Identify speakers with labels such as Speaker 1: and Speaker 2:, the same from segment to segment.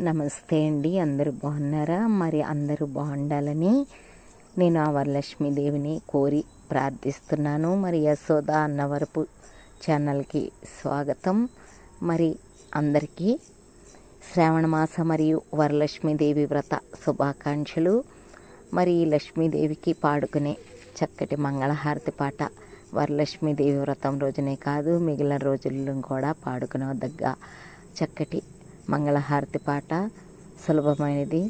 Speaker 1: నమస్తే అండి అందరూ బాగున్నారా? మరి అందరూ బాగుండాలని నేను ఆ వరలక్ష్మీదేవిని కోరి ప్రార్థిస్తున్నాను. మరి యశోద అన్నవరపు ఛానల్కి స్వాగతం. మరి అందరికీ శ్రావణ మాస మరియు వరలక్ష్మీదేవి వ్రత శుభాకాంక్షలు. మరి లక్ష్మీదేవికి పాడుకునే చక్కటి మంగళహారతి పాట వరలక్ష్మీదేవి వ్రతం రోజునే కాదు మిగిలిన రోజుల్లో కూడా పాడుకునదగ్గ చక్కటి మంగళహారతి పాట సులభమైనది.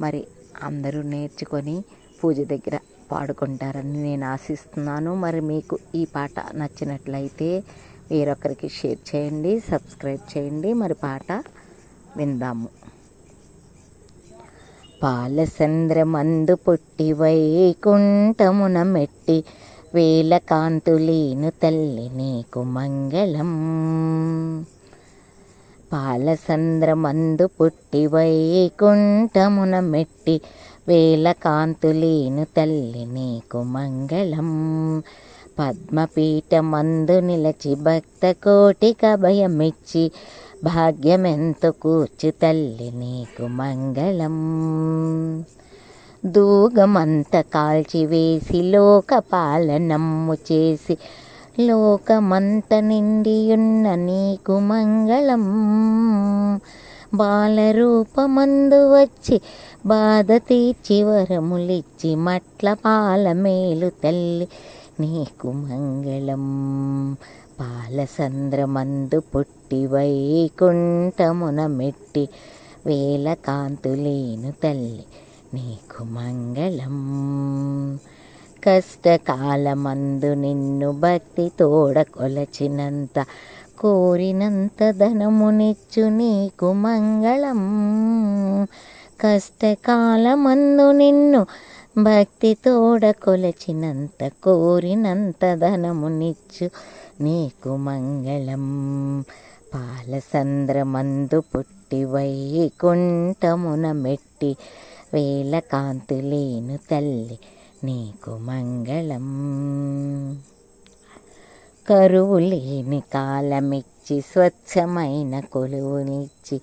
Speaker 1: మరి అందరూ నేర్చుకొని పూజ దగ్గర పాడుకుంటారని నేను ఆశిస్తున్నాను. మరి మీకు ఈ పాట నచ్చినట్లయితే వేరొకరికి షేర్ చేయండి సబ్స్క్రైబ్ చేయండి. మరి పాట విందాము. పాలచంద్రమందు పుట్టి వైకుంఠమున మెట్టి వేల కాంతులేను తల్లి నీకు మంగళం. పాలసంద్రమందు పుట్టి వైకుంఠమున మెట్టి వేల కాంతులేను తల్లి నీకు మంగళం. పద్మపీఠమందు నిలచి భక్త కోటిక భయమిచ్చి భాగ్యమెంత కూర్చు తల్లి నీకు మంగళం. దూగమంత కాల్చివేసి లోక పాలనమ్ము చేసి లోకమంత నిండియున్న నీకు మంగళం. బాలరూపమందు వచ్చి బాధ తీర్చి వరములిచ్చి మట్ల పాల మేలు తల్లి నీకు మంగళం. పాలసంద్రమందు పుట్టి వైకుంఠమున మెట్టి వేల కాంతులేను తల్లి నీకు మంగళం. కష్టకాలమందు నిన్ను భక్తి తోడకొలచినంత కోరినంత ధనమునిచ్చు నీకు మంగళం. కష్టకాలమందు నిన్ను భక్తి తోడకొలచినంత కోరినంత ధనమునిచ్చు నీకు మంగళం. పాలసంద్రమందు పుట్టి వైకుంఠమున మెట్టి వేల కాంతులేను తల్లి నీకు మంగళం. కరువు లేని కాలమిచ్చి స్వచ్ఛమైన కొలువునిచ్చి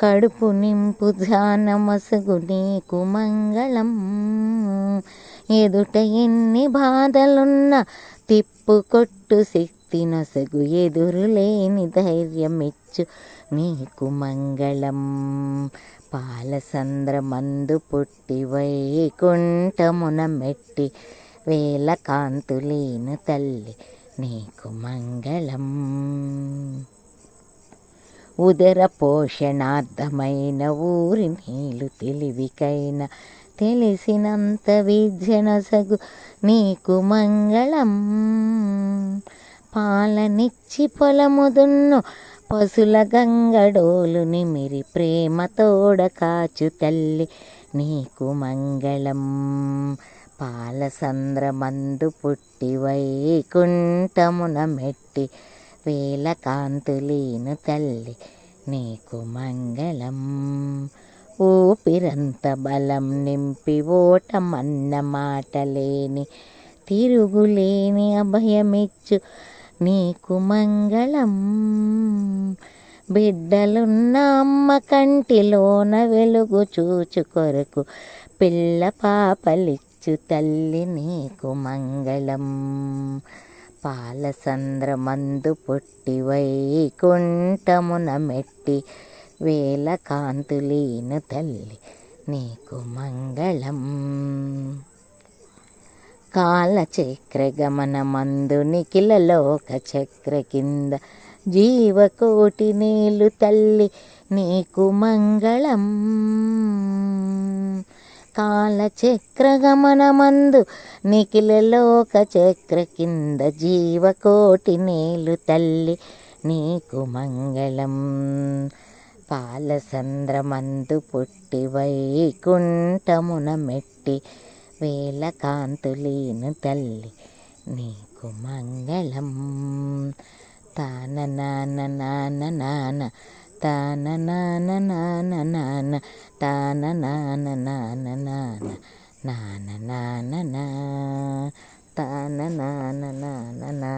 Speaker 1: కడుపు నింపు జానమసగు నీకు మంగళం. ఎదుట ఎన్ని బాధలున్న తిప్పు కొట్టు శక్తి నొసగు ఎదురు లేని ధైర్యమిచ్చు నీకు మంగళం. పాలసంద్రమందు పుట్టి వైకుంఠమున మెట్టి వేల కాంతులేను తల్లి నీకు మంగళం. ఉదర పోషణార్థమైన ఊరి నీళ్ళు తెలివికైన తెలిసినంత విద్యనసగు నీకు మంగళం. పాలనిచ్చి పొలముదున్ను పశుల గంగడోలు నిమిరి ప్రేమ తోడ కాచు తల్లి నీకు మంగళం. పాలసంద్రమందు పుట్టి వైకుంఠమున మెట్టి వేల కాంతులీను తల్లి నీకు మంగళం. ఊపిరంత బలం నింపి ఓటమన్న మాటలేని తిరుగులేని అభయమిచ్చు నీకు మంగళం. బిడ్డలున్న అమ్మ కంటిలోన వెలుగు చూచు కొరకు పిల్ల పాపలిచ్చు తల్లి నీకు మంగళం. పాలసంద్రమందు పుట్టి వైకుంఠమున మెట్టి వేల కాంతులీను తల్లి నీకు మంగళం. కాలచక్ర గమనమందు నిఖిల లోక చక్ర కింద జీవకోటి నీళ్ళు తల్లి నీకు మంగళం. కాలచక్రగమనమందు నిఖిలలోక నిఖిల చక్ర కింద జీవకోటి నీళ్ళు తల్లి నీకు మంగళం. పాలసంద్రమందు పుట్టి వైకుంఠమున మెట్టి వేల కాంతులీను తల్లి నీకు మంగళం. తాన నాన నాన నాన తాన నాన నాన నాన తాన నాన నాన నాన నాన నాన నా తాన నాన నాన నా